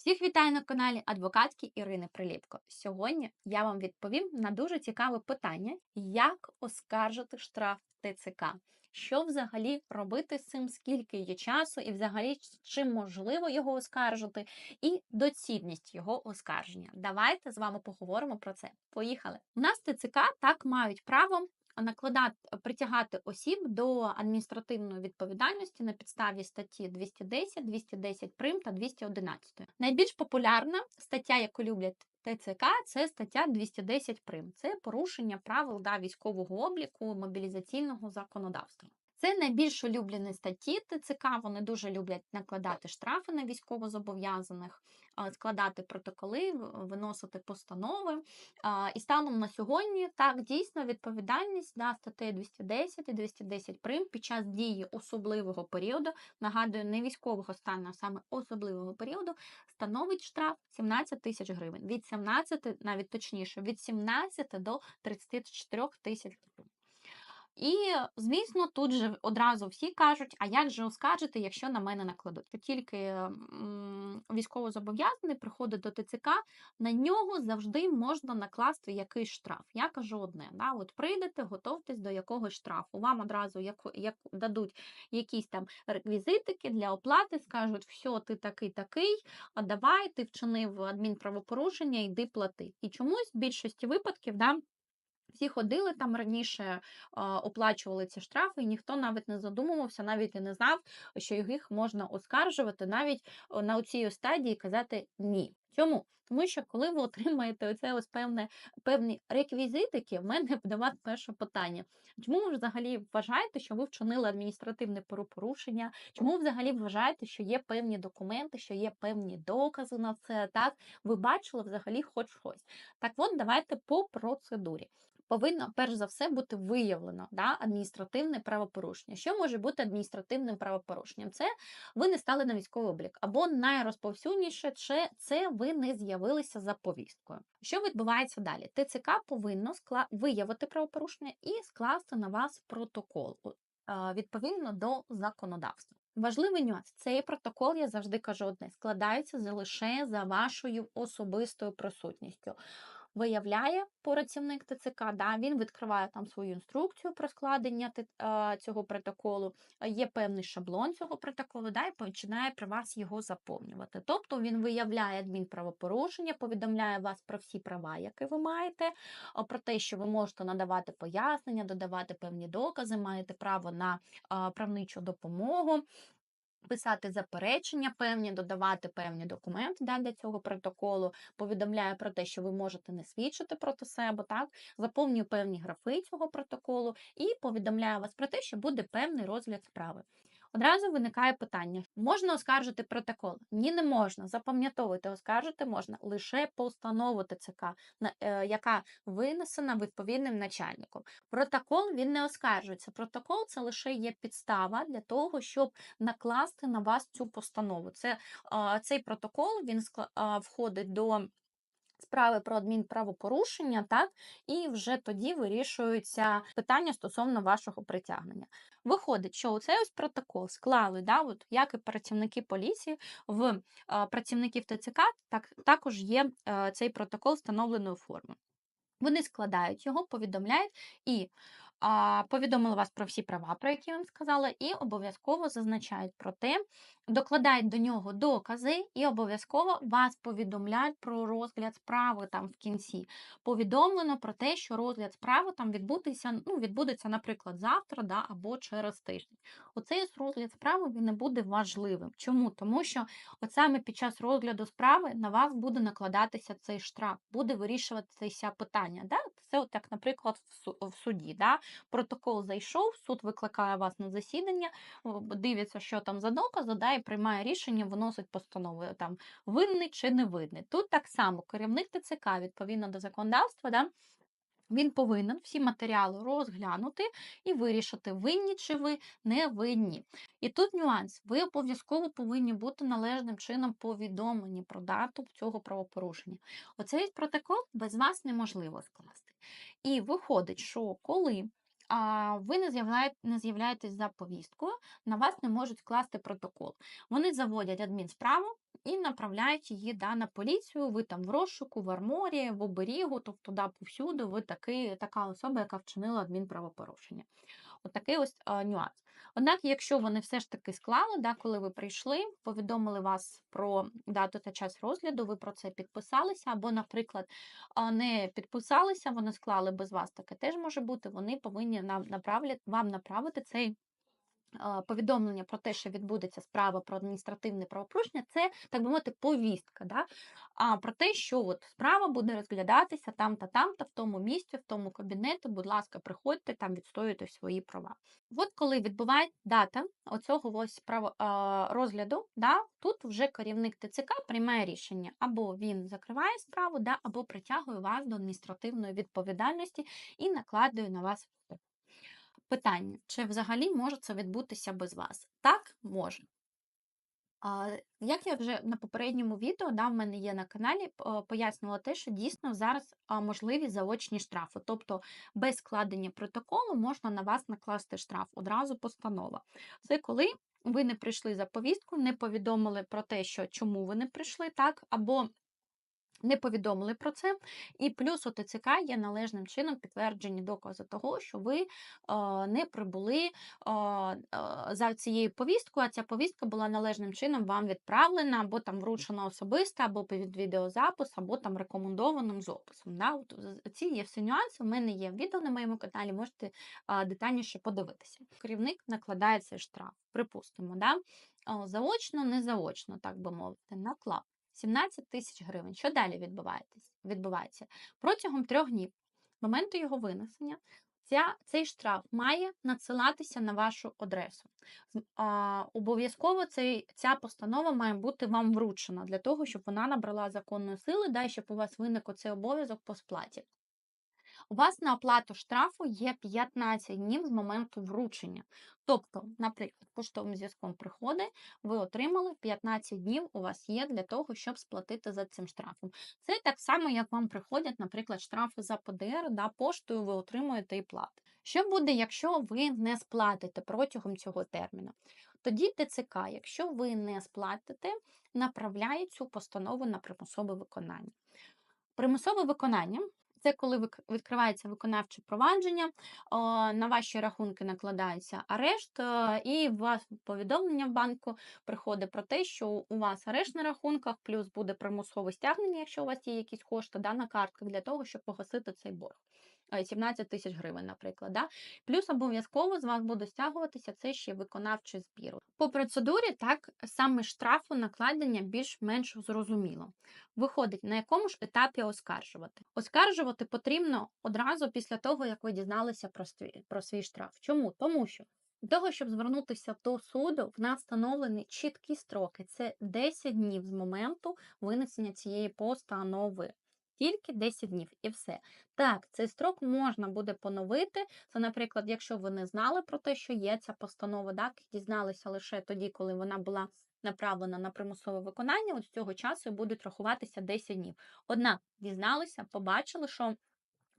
Всіх вітаю на каналі адвокатки Ірини Приліпко. Сьогодні я вам відповім на дуже цікаве питання: як оскаржити штраф ТЦК? Що взагалі робити з цим, скільки є часу, і взагалі чи можливо його оскаржити, і доцільність його оскарження. Давайте з вами поговоримо про це. Поїхали! У нас ТЦК так мають право накладати притягати осіб до адміністративної відповідальності на підставі статті 210, 210 прим та 211. Найбільш популярна стаття, яку люблять ТЦК, це стаття 210 прим. Це порушення правил да, військового обліку мобілізаційного законодавства. Це найбільш улюблені статті ТЦК. Вони дуже люблять накладати штрафи на військовозобов'язаних, складати протоколи, виносити постанови. І станом на сьогодні так дійсно відповідальність да, статтею 210 і 210 прим під час дії особливого періоду, нагадую, не військового стану, а саме особливого періоду, становить штраф 17 тисяч гривень. Від 17, навіть точніше, від 17 до 34 тисяч гривень. І, звісно, тут же одразу всі кажуть, а як же оскаржити, якщо на мене накладуть? Тільки військовозобов'язаний приходить до ТЦК, на нього завжди можна накласти якийсь штраф. Я кажу одне: да, от прийдете, готовтесь до якогось штрафу. Вам одразу як, як дадуть якісь там реквізитики для оплати, скажуть, все, ти такий такий, а давай, ти вчинив адмінправопорушення, йди плати. І чомусь в більшості випадків да, всі ходили там раніше, оплачували ці штрафи, і ніхто навіть не задумувався, навіть і не знав, що їх можна оскаржувати навіть на цій стадії казати ні. Чому? Тому що коли ви отримаєте оце ось певне певні реквізитики, в мене до вас перше питання. Чому ви взагалі вважаєте, що ви вчинили адміністративне порушення? Чому ви взагалі вважаєте, що є певні документи, що є певні докази на це? Так, ви бачили взагалі хоч щось. Так от, давайте по процедурі повинно перш за все бути виявлено да, адміністративне правопорушення. Що може бути адміністративним правопорушенням? Це ви не стали на військовий облік, або найрозповсюдніше, це ви не з'явилися за повісткою. Що відбувається далі? ТЦК повинно скла... виявити правопорушення і скласти на вас протокол відповідно до законодавства. Важливий нюанс, цей протокол, я завжди кажу одне, складається лише за вашою особистою присутністю виявляє працівник ТЦК, да, він відкриває там свою інструкцію про складення цього протоколу, є певний шаблон цього протоколу, да, і починає при вас його заповнювати. Тобто він виявляє адмінправопорушення, повідомляє вас про всі права, які ви маєте, про те, що ви можете надавати пояснення, додавати певні докази, маєте право на правничу допомогу писати заперечення певні, додавати певні документи да, для цього протоколу, повідомляє про те, що ви можете не свідчити проти себе, так, заповнює певні графи цього протоколу і повідомляє вас про те, що буде певний розгляд справи. Одразу виникає питання: можна оскаржити протокол? Ні, не можна. Запам'ятовувати, оскаржити можна лише постанову ТЦК, е, яка винесена відповідним начальником. Протокол він не оскаржується. Протокол це лише є підстава для того, щоб накласти на вас цю постанову. Це Цей протокол він входить до справи про адмінправопорушення, так, і вже тоді вирішуються питання стосовно вашого притягнення. Виходить, що цей ось протокол склали, да, от, як і працівники поліції, в е, працівників ТЦК так, також є е, цей протокол встановленої форми. Вони складають його, повідомляють і повідомили вас про всі права, про які я вам сказала, і обов'язково зазначають про те, докладають до нього докази, і обов'язково вас повідомляють про розгляд справи там в кінці. Повідомлено про те, що розгляд справи там відбудеться, ну, відбудеться, наприклад, завтра да, або через тиждень. Оцей розгляд справи він не буде важливим. Чому? Тому що от саме під час розгляду справи на вас буде накладатися цей штраф, буде вирішуватися питання. Да? Це, от як, наприклад, в суді. Да? Протокол зайшов, суд викликає вас на засідання, дивиться, що там за докази, да, і приймає рішення, виносить постанову там винний чи не винний. Тут так само керівник ТЦК відповідно до законодавства. Да, він повинен всі матеріали розглянути і вирішити, винні чи ви не винні. І тут нюанс: ви обов'язково повинні бути належним чином повідомлені про дату цього правопорушення. Оцей протокол без вас неможливо скласти. І виходить, що коли ви не з'являєтесь за повісткою, на вас не можуть скласти протокол. Вони заводять адмінсправу, і направляють її да, на поліцію. Ви там в розшуку, в арморі, в оберігу, тобто да, повсюди ви такий, така особа, яка вчинила адмінправопорушення. Отакий ось а, нюанс. Однак, якщо вони все ж таки склали, да, коли ви прийшли, повідомили вас про дату та час розгляду, ви про це підписалися, або, наприклад, не підписалися, вони склали без вас, таке теж може бути. Вони повинні нам направлять, вам направити цей повідомлення про те, що відбудеться справа про адміністративне правопорушення, це, так би мовити, повістка. Да? А про те, що от справа буде розглядатися там та там, та в тому місці, в тому кабінеті, будь ласка, приходьте там відстоюйте свої права. От коли відбувається дата оцього ось право, розгляду, да, тут вже керівник ТЦК приймає рішення, або він закриває справу, да, або притягує вас до адміністративної відповідальності і накладує на вас. Питання: чи взагалі може це відбутися без вас? Так, може. Як я вже на попередньому відео, да, в мене є на каналі, е, пояснювала те, що дійсно зараз можливі заочні штрафи. Тобто без складення протоколу можна на вас накласти штраф, одразу постанова. Це коли ви не прийшли за повістку, не повідомили про те, що чому ви не прийшли, так, або не повідомили про це, і плюс у ТЦК є належним чином підтверджені докази того, що ви е, не прибули е, е, за цією повісткою, а ця повістка була належним чином вам відправлена, або там вручена особисто, або під відеозапис, або там рекомендованим з описом. Да? От, ці є всі нюанси. У мене є відео на моєму каналі, можете е, детальніше подивитися. Керівник накладає цей штраф, припустимо, да? Заочно, не заочно, так би мовити, наклав. 17 тисяч гривень. Що далі відбувається? Протягом трьох днів, моменту його винесення, ця, цей штраф має надсилатися на вашу адресу. Обов'язково ця постанова має бути вам вручена для того, щоб вона набрала законної сили, да, щоб у вас виник оцей обов'язок по сплаті. У вас на оплату штрафу є 15 днів з моменту вручення. Тобто, наприклад, поштовим зв'язком приходить, ви отримали 15 днів у вас є для того, щоб сплатити за цим штрафом. Це так само, як вам приходять, наприклад, штрафи за ПДР, да, поштою ви отримуєте і плати. Що буде, якщо ви не сплатите протягом цього терміну? Тоді ТЦК, якщо ви не сплатите, направляє цю постанову на примусове виконання. Примусове виконання це коли відкривається виконавче провадження, на ваші рахунки накладається арешт, е, і у вас повідомлення в банку приходить про те, що у вас арешт на рахунках, плюс буде примусове стягнення, якщо у вас є якісь кошти да, на картках для того, щоб погасити цей борг. Е, 17 тисяч гривень, наприклад. Да? Плюс обов'язково з вас буде стягуватися це ще виконавчий збір. По процедурі, так, саме штрафу накладення більш-менш зрозуміло. Виходить, на якому ж етапі оскаржувати? Оскаржувати потрібно одразу після того, як ви дізналися про свій, про свій штраф. Чому? Тому що для того, щоб звернутися до суду, в нас встановлені чіткі строки. Це 10 днів з моменту винесення цієї постанови. Тільки 10 днів і все. Так, цей строк можна буде поновити. Це, наприклад, якщо ви не знали про те, що є ця постанова, так, дізналися лише тоді, коли вона була направлена на примусове виконання, от з цього часу будуть рахуватися 10 днів. Однак дізналися, побачили, що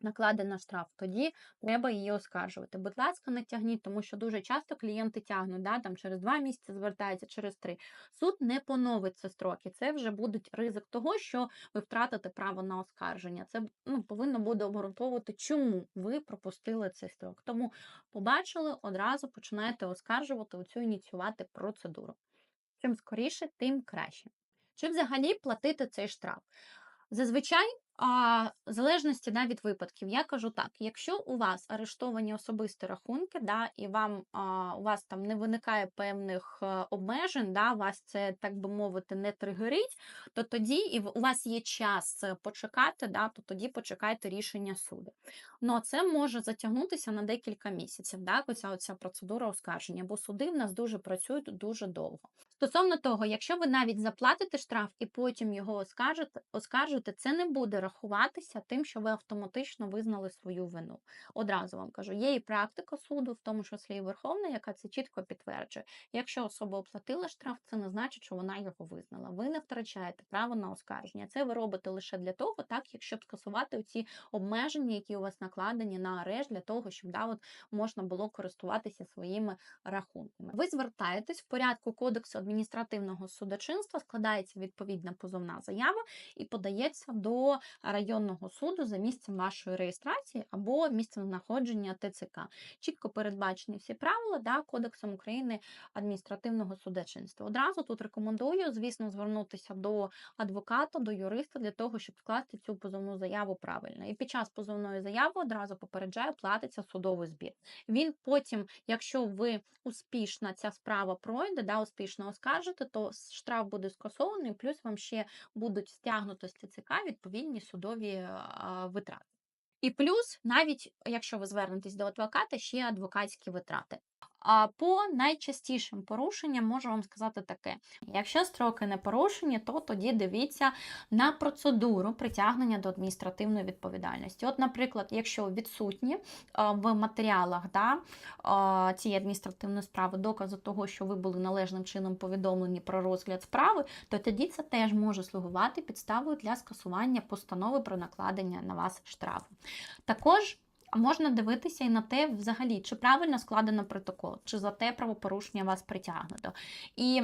накладено штраф, тоді треба її оскаржувати. Будь ласка, не тягніть, тому що дуже часто клієнти тягнуть, да, там через два місяці звертаються, через три. Суд не поновить ці строки. Це вже буде ризик того, що ви втратите право на оскарження. Це ну, повинно буде обґрунтовувати, чому ви пропустили цей строк. Тому побачили, одразу починаєте оскаржувати оцю ініціювати процедуру. Чим скоріше, тим краще. Чи взагалі платити цей штраф? Зазвичай, а, в залежності да, від випадків, я кажу так: якщо у вас арештовані особисті рахунки, да, і вам а, у вас там не виникає певних е, обмежень, да, вас це, так би мовити, не тригерить, то тоді і у вас є час е, почекати, да, то тоді почекайте рішення суду. Ну, це може затягнутися на декілька місяців, да, оця, оця процедура оскарження, бо суди в нас дуже працюють дуже довго. Стосовно того, якщо ви навіть заплатите штраф і потім його оскаржите, оскаржите, це не буде рахуватися тим, що ви автоматично визнали свою вину. Одразу вам кажу, є і практика суду, в тому числі і Верховна, яка це чітко підтверджує. Якщо особа оплатила штраф, це не значить, що вона його визнала. Ви не втрачаєте право на оскарження. Це ви робите лише для того, так як щоб скасувати ці обмеження, які у вас накладені на арешт, для того, щоб да, от, можна було користуватися своїми рахунками. Ви звертаєтесь в порядку кодексу адміністративного судочинства складається відповідна позовна заява і подається до районного суду за місцем вашої реєстрації або місцем знаходження ТЦК. Чітко передбачені всі правила да, Кодексом України адміністративного судочинства. Одразу тут рекомендую, звісно, звернутися до адвоката, до юриста для того, щоб скласти цю позовну заяву правильно. І під час позовної заяви одразу попереджаю, платиться судовий збір. Він потім, якщо ви успішна ця справа пройде, да, успішно оскаржите, то штраф буде скасований, плюс вам ще будуть стягнуто з ТЦК відповідні судові витрати. І плюс, навіть якщо ви звернетесь до адвоката, ще адвокатські витрати. А по найчастішим порушенням можу вам сказати таке: якщо строки не порушені, то тоді дивіться на процедуру притягнення до адміністративної відповідальності. От, наприклад, якщо відсутні в матеріалах да, цієї адміністративної справи докази того, що ви були належним чином повідомлені про розгляд справи, то тоді це теж може слугувати підставою для скасування постанови про накладення на вас штрафу. Також можна дивитися і на те, взагалі, чи правильно складено протокол, чи за те правопорушення вас притягнуто. І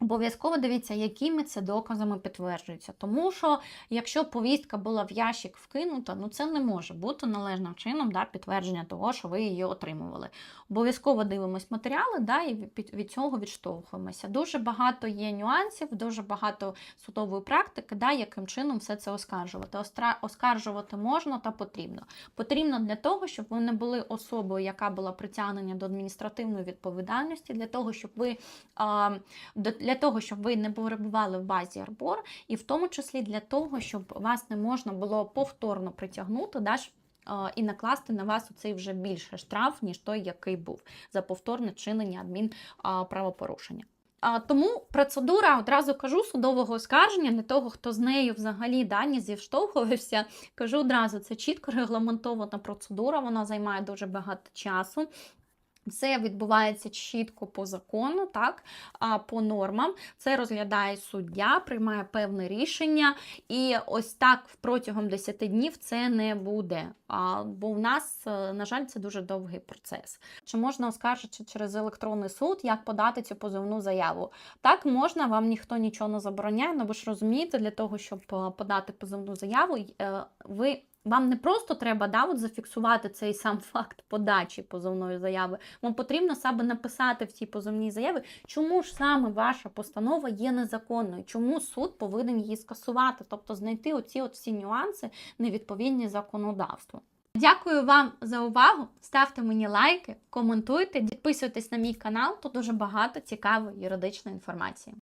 Обов'язково дивіться, якими це доказами підтверджується. Тому що якщо повістка була в ящик вкинута, ну це не може бути належним чином да, підтвердження того, що ви її отримували. Обов'язково дивимось матеріали да, і від, цього відштовхуємося. Дуже багато є нюансів, дуже багато судової практики, да, яким чином все це оскаржувати. Оскаржувати можна та потрібно. Потрібно для того, щоб ви не були особою, яка була притягнена до адміністративної відповідальності, для того, щоб ви. А, для того, щоб ви не перебували в базі арбор, і в тому числі для того, щоб вас не можна було повторно притягнути, да, і накласти на вас оцей вже більше штраф, ніж той, який був за повторне чинення адмінправопорушення. Тому процедура, одразу кажу, судового оскарження для того, хто з нею взагалі дані зіштовхувався, кажу одразу, це чітко регламентована процедура, вона займає дуже багато часу. Це відбувається чітко по закону, так, по нормам. Це розглядає суддя, приймає певне рішення, і ось так протягом 10 днів це не буде. Бо в нас, е, на жаль, це дуже довгий процес. Чи можна оскаржити через електронний суд, як подати цю позовну заяву? Так, можна, вам ніхто нічого не забороняє, але ви ж розумієте, для того, щоб е, подати позовну заяву, е, ви. Вам не просто треба да, от зафіксувати цей сам факт подачі позовної заяви. Вам потрібно саме написати в цій позовній заяві, чому ж саме ваша постанова є незаконною, чому суд повинен її скасувати, тобто знайти оці от всі нюанси невідповідні законодавству. Дякую вам за увагу. Ставте мені лайки, коментуйте, підписуйтесь на мій канал, тут дуже багато цікавої юридичної інформації.